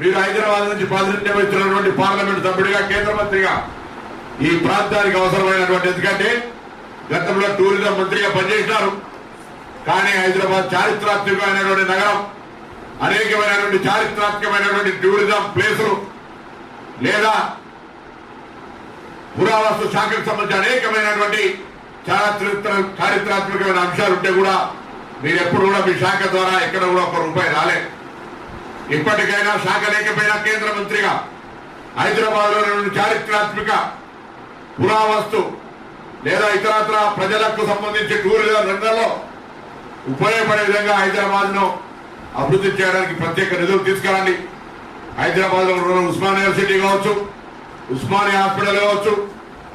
మీరు హైదరాబాద్ నుంచి ప్రాతినిధ్యం ఇస్తున్నటువంటి పార్లమెంట్ సభ్యుడిగా కేంద్ర మంత్రిగా ఈ ప్రాంతానికి అవసరమైనటువంటి ఎందుకంటే గతంలో టూరిజం మంత్రిగా పనిచేసినారు. కానీ హైదరాబాద్ చారిత్రాత్మకమైనటువంటి నగరం అనేకమైనటువంటి చారిత్రాత్మకమైనటువంటి టూరిజం ప్లేసులు లేదా పురావస్తు శాఖకు సంబంధించి అనేకమైనటువంటి చారిత్ర చారిత్రాత్మకమైన అంశాలు ఉంటే కూడా మీరు ఎప్పుడు కూడా మీ శాఖ ద్వారా ఎక్కడ కూడా ఒక రూపాయి రాలేదు ఇప్పటికైనా శాఖ లేకపోయినా కేంద్ర మంత్రిగా హైదరాబాద్లో చారిత్రాత్మక పురావస్తు లేదా ఇతరత్ర ప్రజలకు సంబంధించి టూరిజం రంగంలో ఉపయోగపడే విధంగా హైదరాబాద్ను అభివృద్ధి చేయడానికి ప్రత్యేక నిధులు తీసుకురండి. హైదరాబాద్లో ఉన్న ఉస్మాన్ యూనివర్సిటీ కావచ్చు ఉస్మానియా హాస్పిటల్ కావచ్చు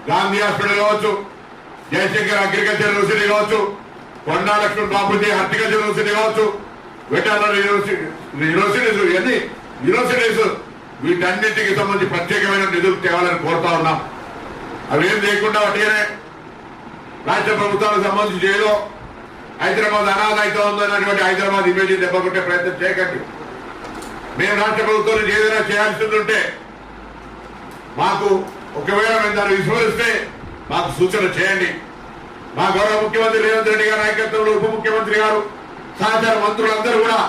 గాంధీ హాస్పిటల్ కావచ్చు జయశంకర్ అగ్రికల్చర్ యూనివర్సిటీ కావచ్చు కొండా లక్ష్మణ్ బాపూజీ హార్టికల్చర్ యూనివర్సిటీ కావచ్చు వెటర్నరీ యూనివర్సిటీ యూనివర్సిటీస్ ఇవన్నీ యూనివర్సిటీస్ వీటన్నింటికి సంబంధించి ప్రత్యేకమైన నిధులు తేవాలని కోరుతా ఉన్నాం. అవి ఏం లేకుండా అటుగానే రాష్ట్ర ప్రభుత్వానికి సంబంధించి ఏదో హైదరాబాద్ అనాథ అయితే ఉందన్నటువంటి హైదరాబాద్ ఇమేజ్ దెబ్బకొట్టే ప్రయత్నం చేయకండి. మేము రాష్ట్ర ప్రభుత్వం ఏదైనా చేయాల్సింది ఉంటే మాకు ఒకవేళ మేము దాన్ని విస్మరిస్తే మాకు సూచన చేయండి. మా గౌరవ ముఖ్యమంత్రి రేవంత్ రెడ్డి గారి నాయకత్వంలో ఉప ముఖ్యమంత్రి గారు సహచర మంత్రులందరూ కూడా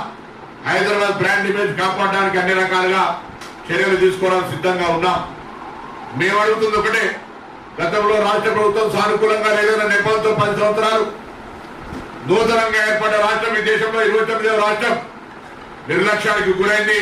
హైదరాబాద్ బ్రాండ్ ఇమేజ్ కాపాడడానికి అన్ని రకాలుగా చర్యలు తీసుకోవడానికి సిద్ధంగా ఉన్నాం. మేము అడుగుతుంది ఒకటే గతంలో రాష్ట్ర ప్రభుత్వం సానుకూలంగా లేదన్న నెపంతో పది సంవత్సరాలు నూతనంగా ఏర్పడ్డ రాష్ట్రం ఈ దేశంలో ఇరవై తొమ్మిదవ రాష్ట్రం నిర్లక్ష్యానికి గురైంది.